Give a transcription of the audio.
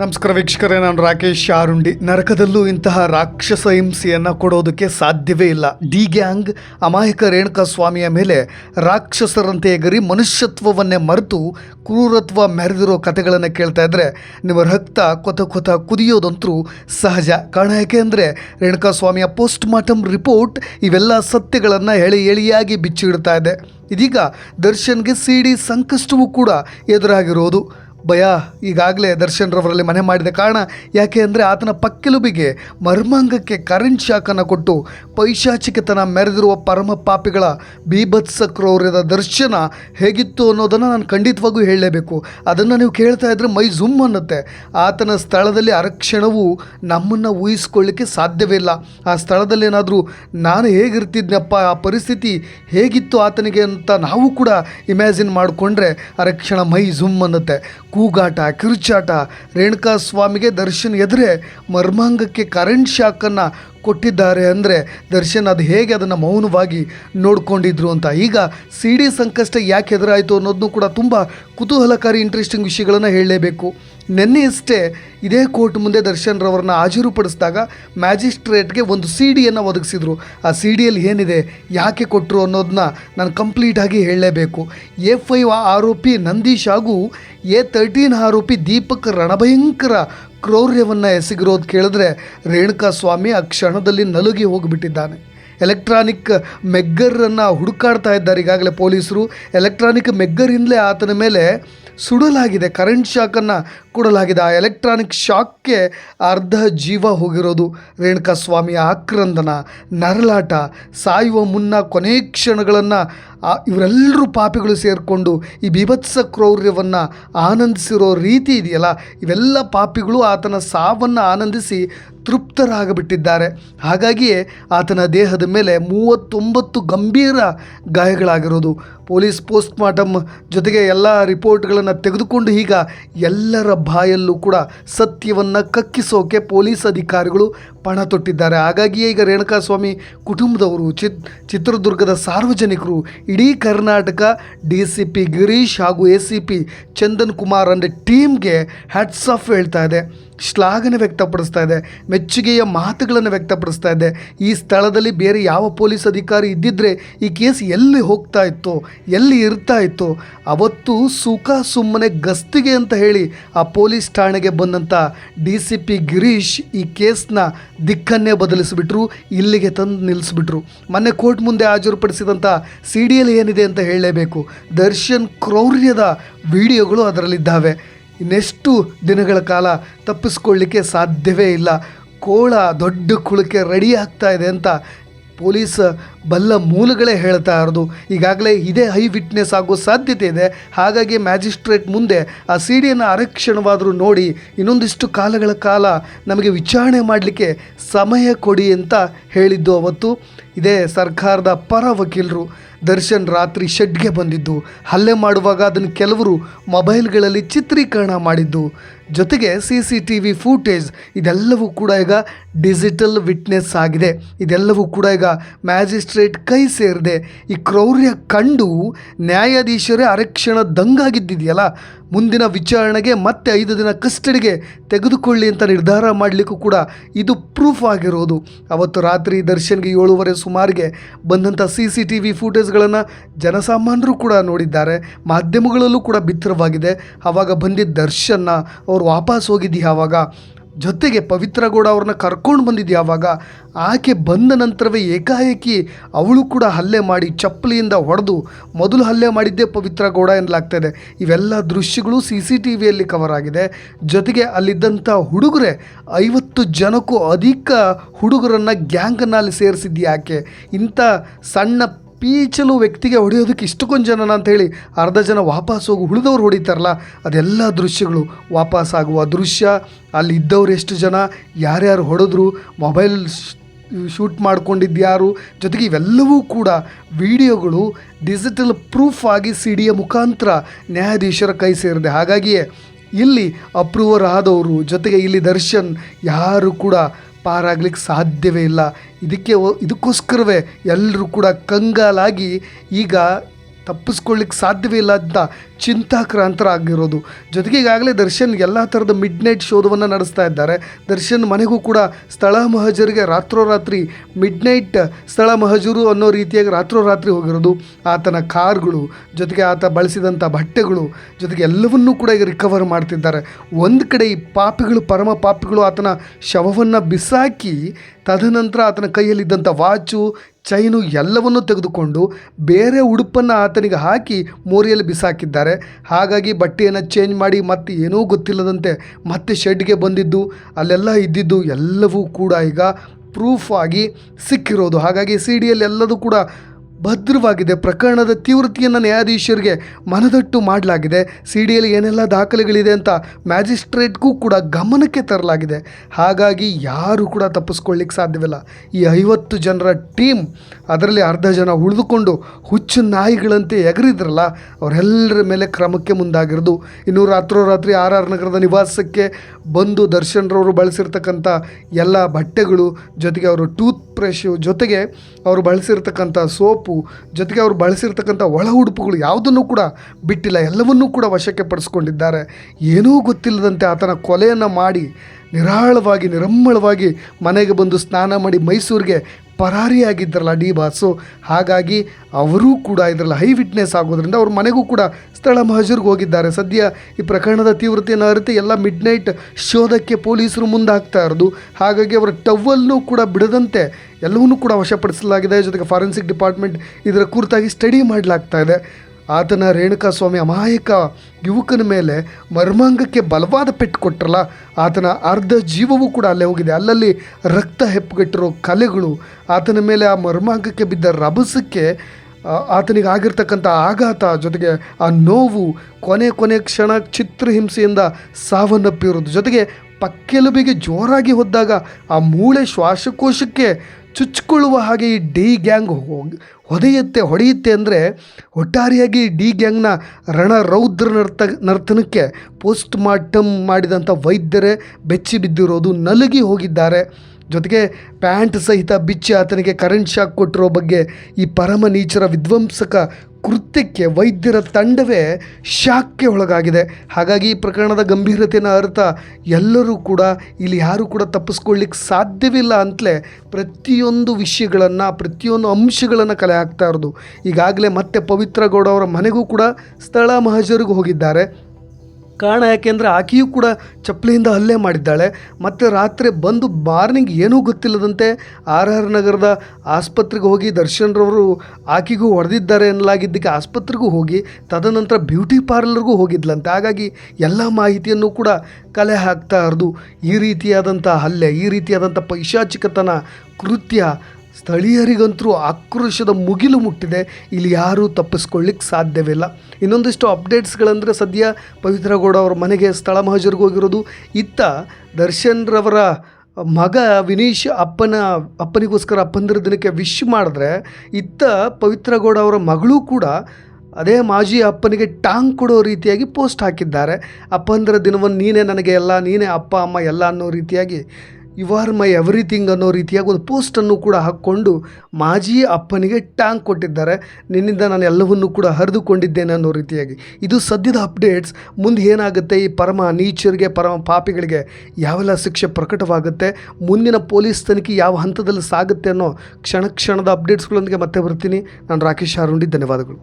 ನಮಸ್ಕಾರ ವೀಕ್ಷಕರೇ, ನಾನು ರಾಕೇಶ್ ಆರುಂಡಿ. ನರಕದಲ್ಲೂ ಇಂತಹ ರಾಕ್ಷಸ ಹಿಂಸೆಯನ್ನು ಕೊಡೋದಕ್ಕೆ ಸಾಧ್ಯವೇ ಇಲ್ಲ. ಡಿ ಗ್ಯಾಂಗ್, ಅಮಾಯಕ ರೇಣುಕಾ ಸ್ವಾಮಿಯ ಮೇಲೆ ರಾಕ್ಷಸರಂತೆ ಎಗರಿ ಮನುಷ್ಯತ್ವವನ್ನೇ ಮರೆತು ಕ್ರೂರತ್ವ ಮೆರೆದಿರೋ ಕಥೆಗಳನ್ನು ಕೇಳ್ತಾ ಇದ್ರೆ ನಿಮ್ಮ ರಕ್ತ ಕೊತ ಕೊತ ಕುದಿಯೋದಂತರೂ ಸಹಜ. ಕಾರಣ ಯಾಕೆ ಅಂದರೆ ರೇಣುಕಾ ಸ್ವಾಮಿಯ ಪೋಸ್ಟ್ ಮಾರ್ಟಮ್ ರಿಪೋರ್ಟ್ ಇವೆಲ್ಲ ಸತ್ಯಗಳನ್ನು ಎಳೆ ಎಳೆಯಾಗಿ ಬಿಚ್ಚಿಡ್ತಾ ಇದೆ. ಇದೀಗ ದರ್ಶನ್ಗೆ ಸಿಡಿ ಸಂಕಷ್ಟವೂ ಕೂಡ ಎದುರಾಗಿರೋದು. ಭಯ, ಈಗಾಗಲೇ ದರ್ಶನ್ ರವರಲ್ಲಿ ಮನೆ ಮಾಡಿದ ಕಾರಣ ಯಾಕೆ ಅಂದರೆ ಆತನ ಪಕ್ಕೆಲುಬಿಗೆ ಮರ್ಮಾಂಗಕ್ಕೆ ಕರೆಂಟ್ ಶಾಕನ್ನು ಕೊಟ್ಟು ಪೈಶಾಚಿಕತನ ಮೆರೆದಿರುವ ಪರಮ ಪಾಪಿಗಳ ಬೀಭತ್ಸ ಕ್ರೌರ್ಯದ ದರ್ಶನ ಹೇಗಿತ್ತು ಅನ್ನೋದನ್ನು ನಾನು ಖಂಡಿತವಾಗೂ ಹೇಳಲೇಬೇಕು. ಅದನ್ನು ನೀವು ಕೇಳ್ತಾ ಇದ್ದರೆ ಮೈ ಝುಮ್ ಅನ್ನುತ್ತೆ. ಆತನ ಸ್ಥಳದಲ್ಲಿ ಅರಕ್ಷಣವು ನಮ್ಮನ್ನು ಊಹಿಸ್ಕೊಳ್ಳಿಕ್ಕೆ ಸಾಧ್ಯವೇ ಇಲ್ಲ. ಆ ಸ್ಥಳದಲ್ಲಿ ಏನಾದರೂ ನಾನು ಹೇಗಿರ್ತಿದ್ನಪ್ಪ, ಆ ಪರಿಸ್ಥಿತಿ ಹೇಗಿತ್ತು ಆತನಿಗೆ ಅಂತ ನಾವು ಕೂಡ ಇಮ್ಯಾಜಿನ್ ಮಾಡಿಕೊಂಡ್ರೆ ಅರಕ್ಷಣ ಮೈ ಝುಮ್ ಅನ್ನುತ್ತೆ. ಕೂಗಾಟ, ಕಿರುಚಾಟ, ರೇಣುಕಾ ಸ್ವಾಮಿಗೆ ದರ್ಶನ್ ಎದುರೇ ಮರ್ಮಾಂಗಕ್ಕೆ ಕರೆಂಟ್ ಶಾಕನ್ನು ಕೊಟ್ಟಿದ್ದಾರೆ ಅಂದರೆ ದರ್ಶನ್ ಅದು ಹೇಗೆ ಅದನ್ನು ಮೌನವಾಗಿ ನೋಡ್ಕೊಂಡಿದ್ರು ಅಂತ. ಈಗ ಸಿ ಡಿ ಸಂಕಷ್ಟ ಯಾಕೆ ಎದುರಾಯಿತು ಅನ್ನೋದನ್ನು ಕೂಡ ತುಂಬ ಕುತೂಹಲಕಾರಿ ಇಂಟ್ರೆಸ್ಟಿಂಗ್ ವಿಷಯಗಳನ್ನು ಹೇಳಲೇಬೇಕು. ನಿನ್ನೆಯಷ್ಟೇ ಇದೇ ಕೋರ್ಟ್ ಮುಂದೆ ದರ್ಶನ್ ರವರನ್ನ ಹಾಜರುಪಡಿಸಿದಾಗ ಮ್ಯಾಜಿಸ್ಟ್ರೇಟ್ಗೆ ಒಂದು ಸಿ ಡಿಯನ್ನು ಒದಗಿಸಿದ್ರು. ಆ ಸಿ ಡಿಯಲ್ಲಿ ಏನಿದೆ, ಯಾಕೆ ಕೊಟ್ಟರು ಅನ್ನೋದನ್ನ ನಾನು ಕಂಪ್ಲೀಟಾಗಿ ಹೇಳಲೇಬೇಕು. ಎ ಫೈವ್ ಆರೋಪಿ ನಂದೀಶ್ ಹಾಗೂ ಎ ತರ್ಟೀನ್ ಆರೋಪಿ ದೀಪಕ್ ರಣಭಯಂಕರ ಕ್ರೌರ್ಯವನ್ನು ಎಸಗಿರೋದು ಕೇಳಿದ್ರೆ ರೇಣುಕಾ ಸ್ವಾಮಿ ಆ ಕ್ಷಣದಲ್ಲಿ ನಲುಗಿ ಹೋಗಿಬಿಟ್ಟಿದ್ದಾನೆ. ಎಲೆಕ್ಟ್ರಾನಿಕ್ ಮೆಗ್ಗರನ್ನು ಹುಡುಕಾಡ್ತಾ ಇದ್ದಾರೆ ಈಗಾಗಲೇ ಪೊಲೀಸರು. ಎಲೆಕ್ಟ್ರಾನಿಕ್ ಮೆಗ್ಗರಿಂದಲೇ ಆತನ ಮೇಲೆ ಸುಡಲಾಗಿದೆ. ಕರೆಂಟ್ ಶಾಕನ್ನು ಕೊಡಲಾಗಿದೆ. ಆ ಎಲೆಕ್ಟ್ರಾನಿಕ್ ಶಾಕ್ಗೆ ಅರ್ಧ ಜೀವ ಹೋಗಿರೋದು ರೇಣುಕಾ ಸ್ವಾಮಿಯ ಆಕ್ರಂದನ ನರಳಾಟ ಸಾಯುವ ಮುನ್ನ ಕೊನೆ ಕ್ಷಣಗಳನ್ನು ಇವರೆಲ್ಲರೂ ಪಾಪಿಗಳು ಸೇರಿಕೊಂಡು ಈ ಬೀಭತ್ಸ ಕ್ರೌರ್ಯವನ್ನು ಆನಂದಿಸಿರೋ ರೀತಿ ಇದೆಯಲ್ಲ? ಇವೆಲ್ಲ ಪಾಪಿಗಳು ಆತನ ಸಾವನ್ನು ಆನಂದಿಸಿ ತೃಪ್ತರಾಗಿಬಿಟ್ಟಿದ್ದಾರೆ. ಹಾಗಾಗಿಯೇ ಆತನ ದೇಹದ ಮೇಲೆ ಮೂವತ್ತೊಂಬತ್ತು ಗಂಭೀರ ಗಾಯಗಳಾಗಿರೋದು. ಪೊಲೀಸ್ ಪೋಸ್ಟ್ ಮಾರ್ಟಮ್ ಜೊತೆಗೆ ಎಲ್ಲ ರಿಪೋರ್ಟ್ಗಳನ್ನು ತೆಗೆದುಕೊಂಡು ಈಗ ಎಲ್ಲರ ಬಾಯಲ್ಲೂ ಕೂಡ ಸತ್ಯವನ್ನು ಕಕ್ಕಿಸೋಕೆ ಪೊಲೀಸ್ ಅಧಿಕಾರಿಗಳು ಪಣ ತೊಟ್ಟಿದ್ದಾರೆ. ಹಾಗಾಗಿಯೇ ಈಗ ರೇಣುಕಾಸ್ವಾಮಿ ಕುಟುಂಬದವರು, ಚಿತ್, ಚಿತ್ರದುರ್ಗದ ಸಾರ್ವಜನಿಕರು, ಇಡೀ Karnataka D C P Girish ಹಾಗೂ A C P Chandan Kumar ಅಂದರೆ ಟೀಮ್ಗೆ ಹ್ಯಾಟ್ಸ್ ಆಫ್ ಹೇಳ್ತಾ ಇದೆ. ಶ್ಲಾಘನೆ ವ್ಯಕ್ತಪಡಿಸ್ತಾ ಇದೆ, ಮೆಚ್ಚುಗೆಯ ಮಾತುಗಳನ್ನು ವ್ಯಕ್ತಪಡಿಸ್ತಾ ಇದೆ. ಈ ಸ್ಥಳದಲ್ಲಿ ಬೇರೆ ಯಾವ ಪೊಲೀಸ್ ಅಧಿಕಾರಿ ಇದ್ದಿದ್ದರೆ ಈ ಕೇಸ್ ಎಲ್ಲಿ ಹೋಗ್ತಾ ಇತ್ತು, ಎಲ್ಲಿ ಇರ್ತಾ ಇತ್ತು? ಅವತ್ತು ಸುಖ ಸುಮ್ಮನೆ ಗಸ್ತಿಗೆ ಅಂತ ಹೇಳಿ ಆ ಪೊಲೀಸ್ ಠಾಣೆಗೆ ಬಂದಂಥ ಡಿ ಸಿ ಪಿ ಗಿರೀಶ್ ಈ ಕೇಸ್ನ ದಿಕ್ಕನ್ನೇ ಬದಲಿಸಿಬಿಟ್ರು, ಇಲ್ಲಿಗೆ ತಂದು ನಿಲ್ಲಿಸ್ಬಿಟ್ರು. ಮೊನ್ನೆ ಕೋರ್ಟ್ ಮುಂದೆ ಹಾಜರುಪಡಿಸಿದಂಥ ಸಿ ಡಿ ಏನಿದೆ ಅಂತ ಹೇಳಲೇಬೇಕು. ದರ್ಶನ್ ಕ್ರೌರ್ಯದ ವಿಡಿಯೋಗಳು ಅದರಲ್ಲಿದ್ದಾವೆ. ಇನ್ನೆಷ್ಟು ದಿನಗಳ ಕಾಲ ತಪ್ಪಿಸ್ಕೊಳ್ಳಿಕ್ಕೆ ಸಾಧ್ಯವೇ ಇಲ್ಲ. ಕೋಳ ದೊಡ್ಡ ಕುಳಕ್ಕೆ ರೆಡಿ ಆಗ್ತಾ ಇದೆ ಅಂತ ಪೊಲೀಸ್ ಬಲ್ಲ ಮೂಲಗಳೇ ಹೇಳ್ತಾ ಇರೋದು. ಈಗಾಗಲೇ ಇದೇ ಹೈ ವಿಟ್ನೆಸ್ ಆಗೋ ಸಾಧ್ಯತೆ ಇದೆ. ಹಾಗಾಗಿ ಮ್ಯಾಜಿಸ್ಟ್ರೇಟ್ ಮುಂದೆ ಆ ಸಿ ಡಿಯನ್ನು ಅರಕ್ಷಣವಾದರೂ ನೋಡಿ ಇನ್ನೊಂದಿಷ್ಟು ಕಾಲಗಳ ಕಾಲ ನಮಗೆ ವಿಚಾರಣೆ ಮಾಡಲಿಕ್ಕೆ ಸಮಯ ಕೊಡಿ ಅಂತ ಹೇಳಿದ್ದು ಅವತ್ತು. ಇದೇ ಸರ್ಕಾರದ ಪರ ವಕೀಲರು ದರ್ಶನ್ ರಾತ್ರಿ ಶೆಡ್ಗೆ ಬಂದಿದ್ದು. ಹಲ್ಲೆ ಮಾಡುವಾಗ ಅದನ್ನು ಕೆಲವರು ಮೊಬೈಲ್ಗಳಲ್ಲಿ ಚಿತ್ರೀಕರಣ ಮಾಡಿದ್ದು. ಜೊತೆಗೆ C C T V footage ಇದೆಲ್ಲವೂ ಕೂಡ ಈಗ ಡಿಜಿಟಲ್ ವಿಟ್ನೆಸ್ ಆಗಿದೆ. ಇದೆಲ್ಲವೂ ಕೂಡ ಈಗ ಮ್ಯಾಜಿಸ್ಟ್ರೇಟ್ ಕೈ ಸೇರಿದೆ ಈ ಕ್ರೌರ್ಯ ಕಂಡು ನ್ಯಾಯಾಧೀಶರೇ ಅರಕ್ಷಣ ದಂಗಾಗಿದ್ದಿದೆಯಲ್ಲ? ಮುಂದಿನ ವಿಚಾರಣೆಗೆ ಮತ್ತೆ ಐದು ದಿನ ಕಸ್ಟಡಿಗೆ ತೆಗೆದುಕೊಳ್ಳಿ ಅಂತ ನಿರ್ಧಾರ ಮಾಡಲಿಕ್ಕೂ ಕೂಡ ಇದು ಪ್ರೂಫ್ ಆಗಿರೋದು. ಅವತ್ತು ರಾತ್ರಿ ದರ್ಶನ್ಗೆ ಏಳುವರೆ ಸುಮಾರಿಗೆ ಬಂದಂಥ ಸಿ ಸಿ ಟಿ ವಿ ಫೂಟೇಜ್ಗಳನ್ನು ಜನಸಾಮಾನ್ಯರು ಕೂಡ ನೋಡಿದ್ದಾರೆ. ಮಾಧ್ಯಮಗಳಲ್ಲೂ ಕೂಡ ಬಿತ್ತರವಾಗಿದೆ. ಆವಾಗ ಬಂದಿದ್ದ ದರ್ಶನ್ನ ಅವ್ರು ವಾಪಸ್ ಹೋಗಿದ್ದು ಯಾವಾಗ ಜೊತೆಗೆ ಪವಿತ್ರ ಗೌಡ ಅವ್ರನ್ನ ಕರ್ಕೊಂಡು ಬಂದಿದ್ದು ಯಾವಾಗ ಆಕೆ ಬಂದ ನಂತರವೇ ಏಕಾಏಕಿ ಅವಳು ಕೂಡ ಹಲ್ಲೆ ಮಾಡಿ ಚಪ್ಪಲಿಯಿಂದ ಹೊಡೆದು ಮೊದಲು ಹಲ್ಲೆ ಮಾಡಿದ್ದೇ ಪವಿತ್ರ ಗೌಡ ಎನ್ನಲಾಗ್ತಾಯಿದೆ ಇವೆಲ್ಲ ದೃಶ್ಯಗಳು ಸಿ ಸಿ ಟಿ ವಿಯಲ್ಲಿ ಕವರ್ ಆಗಿದೆ. ಜೊತೆಗೆ ಅಲ್ಲಿದ್ದಂಥ ಹುಡುಗರೇ, ಐವತ್ತು ಜನಕ್ಕೂ ಅಧಿಕ ಹುಡುಗರನ್ನು ಗ್ಯಾಂಗ್ನಲ್ಲಿ ಸೇರಿಸಿದ್ದು ಯಾಕೆ ಇಂಥ ಸಣ್ಣ ಪೀಚಲು ವ್ಯಕ್ತಿಗೆ ಹೊಡೆಯೋದಕ್ಕೆ ಇಷ್ಟಕ್ಕೊಂದು ಜನನ ಅಂತ ಹೇಳಿ ಅರ್ಧ ಜನ ವಾಪಸ್ ಹೋಗಿ ಉಳಿದವ್ರು ಹೊಡಿತಾರಲ್ಲ, ಅದೆಲ್ಲ ದೃಶ್ಯಗಳು. ವಾಪಸ್ ಆಗುವ ದೃಶ್ಯ, ಅಲ್ಲಿ ಇದ್ದವ್ರು ಎಷ್ಟು ಜನ, ಯಾರ್ಯಾರು ಹೊಡೆದ್ರು, ಮೊಬೈಲ್ ಶೂಟ್ ಮಾಡ್ಕೊಂಡಿದ್ದು ಯಾರು, ಜೊತೆಗೆ ಇವೆಲ್ಲವೂ ಕೂಡ ವಿಡಿಯೋಗಳು ಡಿಜಿಟಲ್ ಪ್ರೂಫ್ ಆಗಿ ಸಿ ಡಿಯ ಮುಖಾಂತರ ನ್ಯಾಯಾಧೀಶರ ಕೈ ಸೇರಿದೆ. ಹಾಗಾಗಿಯೇ ಇಲ್ಲಿ ಅಪ್ರೂವರ್ ಆದವರು, ಜೊತೆಗೆ ಇಲ್ಲಿ ದರ್ಶನ್, ಯಾರು ಕೂಡ ಪಾರಾಗ್ಲಿಕ್ಕೆ ಸಾಧ್ಯವೇ ಇಲ್ಲ. ಇದಕ್ಕೆ ಇದಕ್ಕೋಸ್ಕರವೇ ಎಲ್ಲರೂ ಕೂಡ ಕಂಗಾಲಾಗಿ ಈಗ ತಪ್ಪಿಸ್ಕೊಳ್ಳಿಕ್ಕೆ ಸಾಧ್ಯವೇ ಇಲ್ಲ ಅಂತ ಚಿಂತಾಕ್ರಾಂತರ ಆಗಿರೋದು ಜೊತೆಗೆ ಈಗಾಗಲೇ ದರ್ಶನ್ ಎಲ್ಲ ಥರದ ಮಿಡ್ ನೈಟ್ ಶೋಧವನ್ನು ನಡೆಸ್ತಾ ಇದ್ದಾರೆ. ದರ್ಶನ್ ಮನೆಗೂ ಕೂಡ ಸ್ಥಳ ಮಹಜರಿಗೆ ರಾತ್ರೋರಾತ್ರಿ ಮಿಡ್ ನೈಟ್ ಸ್ಥಳ ಮಹಜರು ಅನ್ನೋ ರೀತಿಯಾಗಿ ರಾತ್ರೋರಾತ್ರಿ ಹೋಗಿರೋದು. ಆತನ ಕಾರ್ಗಳು, ಜೊತೆಗೆ ಆತ ಬಳಸಿದಂಥ ಬಟ್ಟೆಗಳು, ಜೊತೆಗೆ ಎಲ್ಲವನ್ನೂ ಕೂಡ ಈಗ ರಿಕವರ್ ಮಾಡ್ತಿದ್ದಾರೆ. ಒಂದು ಕಡೆ ಈ ಪಾಪಿಗಳು, ಪರಮ ಪಾಪಿಗಳು ಆತನ ಶವವನ್ನು ಬಿಸಾಕಿ, ತದನಂತರ ಆತನ ಕೈಯಲ್ಲಿದ್ದಂಥ ವಾಚು ಚೈನು ಎಲ್ಲವನ್ನು ತೆಗೆದುಕೊಂಡು ಬೇರೆ ಉಡುಪನ್ನು ಆತನಿಗೆ ಹಾಕಿ ಮೋರಿಯಲ್ಲಿ ಬಿಸಾಕಿದ್ದಾರೆ. ಹಾಗಾಗಿ ಬಟ್ಟೆಯನ್ನು ಚೇಂಜ್ ಮಾಡಿ ಮತ್ತೆ ಏನೂ ಗೊತ್ತಿಲ್ಲದಂತೆ ಮತ್ತೆ ಶೆಡ್ಗೆ ಬಂದಿದ್ದು. ಅಲ್ಲೆಲ್ಲ ಇದ್ದಿದ್ದು ಎಲ್ಲವೂ ಕೂಡ ಈಗ ಪ್ರೂಫ್ ಆಗಿ ಸಿಕ್ಕಿರೋದು. ಹಾಗಾಗಿ ಸಿ ಡಿಯಲ್ಲಿ ಎಲ್ಲದೂ ಕೂಡ ಭದ್ರವಾಗಿದೆ. ಪ್ರಕರಣದ ತೀವ್ರತೆಯನ್ನು ನ್ಯಾಯಾಧೀಶರಿಗೆ ಮನದಟ್ಟು ಮಾಡಲಾಗಿದೆ. ಸಿ ಡಿಯಲ್ಲಿ ಏನೆಲ್ಲ ದಾಖಲೆಗಳಿದೆ ಅಂತ ಮ್ಯಾಜಿಸ್ಟ್ರೇಟ್ಗೂ ಕೂಡ ಗಮನಕ್ಕೆ ತರಲಾಗಿದೆ. ಹಾಗಾಗಿ ಯಾರೂ ಕೂಡ ತಪ್ಪಿಸ್ಕೊಳ್ಳಿಕ್ಕೆ ಸಾಧ್ಯವಿಲ್ಲ. ಈ ಐವತ್ತು ಜನರ ಟೀಮ್ ಅದರಲ್ಲಿ ಅರ್ಧ ಜನ ಉಳಿದುಕೊಂಡು ಹುಚ್ಚು ನಾಯಿಗಳಂತೆ ಎಗರಿದ್ರಲ್ಲ, ಅವರೆಲ್ಲರ ಮೇಲೆ ಕ್ರಮಕ್ಕೆ ಮುಂದಾಗಿರೋದು. ಇನ್ನು ರಾತ್ರೋರಾತ್ರಿ ಆರ್ ಆರ್ ನಗರದ ನಿವಾಸಕ್ಕೆ ಬಂದು ದರ್ಶನ್ರವರು ಬಳಸಿರ್ತಕ್ಕಂಥ ಎಲ್ಲ ಬಟ್ಟೆಗಳು, ಜೊತೆಗೆ ಅವರು ಟೂತ್ ಬ್ರಷು ಜೊತೆಗೆ ಅವರು ಬಳಸಿರ್ತಕ್ಕಂಥ ಸೋಪು ಜೊತೆಗೆ ಅವರು ಬಳಸಿರ್ತಕ್ಕಂಥ ಒಳ ಉಡುಪುಗಳು ಯಾವುದನ್ನು ಕೂಡ ಬಿಟ್ಟಿಲ್ಲ, ಎಲ್ಲವನ್ನೂ ಕೂಡ ವಶಕ್ಕೆ ಪಡಿಸ್ಕೊಂಡಿದ್ದಾರೆ. ಏನೂ ಗೊತ್ತಿಲ್ಲದಂತೆ ಆತನ ಕೊಲೆಯನ್ನು ಮಾಡಿ ನಿರಾಳವಾಗಿ ನಿರಮ್ಮಳವಾಗಿ ಮನೆಗೆ ಬಂದು ಸ್ನಾನ ಮಾಡಿ ಮೈಸೂರಿಗೆ ಪರಾರಿಯಾಗಿದ್ದರಲ್ಲ ಡಿ ಬಾಸು ಹಾಗಾಗಿ ಅವರೂ ಕೂಡ ಇದರಲ್ಲಿ ಹೈ ವಿಟ್ನೆಸ್ ಆಗೋದ್ರಿಂದ ಅವ್ರ ಮನೆಗೂ ಕೂಡ ಸ್ಥಳ ಮಹಜರ್ಗೆ ಹೋಗಿದ್ದಾರೆ. ಸದ್ಯ ಈ ಪ್ರಕರಣದ ತೀವ್ರತೆಯನ್ನು ಅರಿತು ಎಲ್ಲ ಮಿಡ್ ನೈಟ್ ಶೋಧಕ್ಕೆ ಪೊಲೀಸರು ಮುಂದಾಗ್ತಾ ಇರೋದು. ಹಾಗಾಗಿ ಅವರ ಟವಲ್ನೂ ಕೂಡ ಬಿಡದಂತೆ ಎಲ್ಲವನ್ನೂ ಕೂಡ ವಶಪಡಿಸಲಾಗಿದೆ. ಜೊತೆಗೆ ಫಾರೆನ್ಸಿಕ್ ಡಿಪಾರ್ಟ್ಮೆಂಟ್ ಇದರ ಕುರಿತಾಗಿ ಸ್ಟಡಿ ಮಾಡಲಾಗ್ತಾ ಇದೆ. ಆತನ ರೇಣುಕಾಸ್ವಾಮಿ ಅಮಾಯಕ ಯುವಕನ ಮೇಲೆ ಮರ್ಮಾಂಗಕ್ಕೆ ಬಲವಾದ ಪೆಟ್ಟು ಕೊಟ್ಟರಲ್ಲ ಆತನ ಅರ್ಧ ಜೀವವೂ ಕೂಡ ಅಲ್ಲೇ ಹೋಗಿದೆ. ಅಲ್ಲಲ್ಲಿ ರಕ್ತ ಹೆಪ್ಪುಗಟ್ಟಿರೋ ಕಲೆಗಳು, ಆತನ ಮೇಲೆ ಆ ಮರ್ಮಾಂಗಕ್ಕೆ ಬಿದ್ದ ರಭಸಕ್ಕೆ ಆತನಿಗೆ ಆಗಿರ್ತಕ್ಕಂಥ ಆಘಾತ ಜೊತೆಗೆ ಆ ನೋವು, ಕೊನೆ ಕೊನೆ ಕ್ಷಣ ಚಿತ್ರಹಿಂಸೆಯಿಂದ ಸಾವನ್ನಪ್ಪಿರೋದು ಜೊತೆಗೆ ಪಕ್ಕೆಲುಬಿಗೆ ಜೋರಾಗಿ ಹೊದ್ದಾಗ ಆ ಮೂಳೆ ಶ್ವಾಸಕೋಶಕ್ಕೆ ಚುಚ್ಕೊಳ್ಳುವ ಹಾಗೆ ಈ ಡಿ ಗ್ಯಾಂಗ್ ಹೊದೆಯುತ್ತೆ, ಹೊಡೆಯುತ್ತೆ ಅಂದರೆ ಒಟ್ಟಾರೆಯಾಗಿ ಡಿ ಗ್ಯಾಂಗ್ನ ರಣ ರೌದ್ರ ನರ್ತ, ನರ್ತನಕ್ಕೆ ಪೋಸ್ಟ್ ಮಾರ್ಟಮ್ ಮಾಡಿದಂಥ ವೈದ್ಯರೇ ಬೆಚ್ಚಿ ಬಿದ್ದಿರೋದು, ನಲುಗಿ ಹೋಗಿದ್ದಾರೆ. ಜೊತೆಗೆ ಪ್ಯಾಂಟ್ ಸಹಿತ ಬಿಚ್ಚಿ ಆತನಿಗೆ ಕರೆಂಟ್ ಶಾಕ್ ಕೊಟ್ಟಿರೋ ಬಗ್ಗೆ ಈ ಪರಮ ನೀಚರ ವಿಧ್ವಂಸಕ ಕೃತ್ಯಕ್ಕೆ ವೈದ್ಯರ ತಂಡವೇ ಶಾಕ್ಗೆ ಒಳಗಾಗಿದೆ. ಹಾಗಾಗಿ ಈ ಪ್ರಕರಣದ ಗಂಭೀರತೆಯನ್ನು ಅರ್ಥ ಎಲ್ಲರೂ ಕೂಡ, ಇಲ್ಲಿ ಯಾರೂ ಕೂಡ ತಪ್ಪಿಸ್ಕೊಳ್ಳಿಕ್ಕೆ ಸಾಧ್ಯವಿಲ್ಲ ಅಂತಲೇ ಪ್ರತಿಯೊಂದು ವಿಷಯಗಳನ್ನು, ಪ್ರತಿಯೊಂದು ಅಂಶಗಳನ್ನು ಕಲೆ ಹಾಕ್ತಾ ಇರೋದು. ಈಗಾಗಲೇ ಮತ್ತೆ ಪವಿತ್ರ ಗೌಡ ಅವರ ಮನೆಗೂ ಕೂಡ ಸ್ಥಳ ಮಹಜರಿಗೆ ಹೋಗಿದ್ದಾರೆ. ಕಾರಣ ಯಾಕೆಂದರೆ ಆಕೆಯೂ ಕೂಡ ಚಪ್ಪಲಿಯಿಂದ ಹಲ್ಲೆ ಮಾಡಿದ್ದಾಳೆ. ಮತ್ತು ರಾತ್ರಿ ಬಂದು ಮಾರ್ನಿಂಗ್ ಏನೂ ಗೊತ್ತಿಲ್ಲದಂತೆ ಆರ್ ಆರ್ ನಗರದ ಆಸ್ಪತ್ರೆಗೆ ಹೋಗಿ ದರ್ಶನ್ರವರು ಆಕೆಗೂ ಹೊಡೆದಿದ್ದಾರೆ ಎನ್ನಲಾಗಿದ್ದಕ್ಕೆ ಆಸ್ಪತ್ರೆಗೂ ಹೋಗಿ, ತದನಂತರ ಬ್ಯೂಟಿ ಪಾರ್ಲರ್ಗೂ ಹೋಗಿದ್ಲಂತೆ. ಹಾಗಾಗಿ ಎಲ್ಲ ಮಾಹಿತಿಯನ್ನು ಕೂಡ ಕಲೆ ಹಾಕ್ತಾ ಇರೋದು ಈ ರೀತಿಯಾದಂಥ ಹಲ್ಲೆ, ಈ ರೀತಿಯಾದಂಥ ಪೈಶಾಚಿಕತನ, ಕೃತ್ಯ ಸ್ಥಳೀಯರಿಗಂತೂ ಆಕ್ರೋಶದ ಮುಗಿಲು ಮುಟ್ಟಿದೆ. ಇಲ್ಲಿ ಯಾರೂ ತಪ್ಪಿಸ್ಕೊಳ್ಳಿಕ್ಕೆ ಸಾಧ್ಯವಿಲ್ಲ. ಇನ್ನೊಂದಿಷ್ಟು ಅಪ್ಡೇಟ್ಸ್ಗಳಂದರೆ ಸದ್ಯ ಪವಿತ್ರ ಅವರ ಮನೆಗೆ ಸ್ಥಳ ಮಹಜರಿಗೆ ಹೋಗಿರೋದು. ಇತ್ತ ದರ್ಶನ್ರವರ ಮಗ ವಿನೀಶ್ ಅಪ್ಪನ, ಅಪ್ಪನಿಗೋಸ್ಕರ ಅಪ್ಪಂದಿರ ದಿನಕ್ಕೆ ವಿಶ್ ಮಾಡಿದ್ರೆ, ಇತ್ತ ಪವಿತ್ರ ಗೌಡ ಅವರ ಮಗಳೂ ಕೂಡ ಅದೇ ಮಾಜಿ ಅಪ್ಪನಿಗೆ ಟಾಂಗ್ ಕೊಡೋ ರೀತಿಯಾಗಿ ಪೋಸ್ಟ್ ಹಾಕಿದ್ದಾರೆ. ಅಪ್ಪಂದಿರ ದಿನವನ್ನು ನೀನೇ ನನಗೆ ಎಲ್ಲ, ನೀನೇ ಅಪ್ಪ, ಅಮ್ಮ ಎಲ್ಲ ಅನ್ನೋ ರೀತಿಯಾಗಿ ಯು ಆರ್ ಮೈ ಎವ್ರಿಥಿಂಗ್ ಅನ್ನೋ ರೀತಿಯಾಗಿ ಒಂದು ಪೋಸ್ಟನ್ನು ಕೂಡ ಹಾಕ್ಕೊಂಡು ಮಾಜಿ ಅಪ್ಪನಿಗೆ ಟ್ಯಾಂಕ್ ಕೊಟ್ಟಿದ್ದಾರೆ. ನಿನ್ನಿಂದ ನಾನು ಎಲ್ಲವನ್ನೂ ಕೂಡ ಹರಿದುಕೊಂಡಿದ್ದೇನೆ ಅನ್ನೋ ರೀತಿಯಾಗಿ. ಇದು ಸದ್ಯದ ಅಪ್ಡೇಟ್ಸ್. ಮುಂದೆ ಏನಾಗುತ್ತೆ? ಈ ಪರಮ ನೀಚರಿಗೆ, ಪರಮ ಪಾಪಿಗಳಿಗೆ ಯಾವೆಲ್ಲ ಶಿಕ್ಷೆ ಪ್ರಕಟವಾಗುತ್ತೆ? ಮುಂದಿನ ಪೊಲೀಸ್ ತನಿಖೆ ಯಾವ ಹಂತದಲ್ಲಿ ಸಾಗುತ್ತೆ ಅನ್ನೋ ಕ್ಷಣ ಕ್ಷಣದ ಅಪ್ಡೇಟ್ಸ್ಗಳೊಂದಿಗೆ ಮತ್ತೆ ಬರ್ತೀನಿ. ನಾನು ರಾಕೇಶ್ ಆರುಂಡಿ ಧನ್ಯವಾದಗಳು.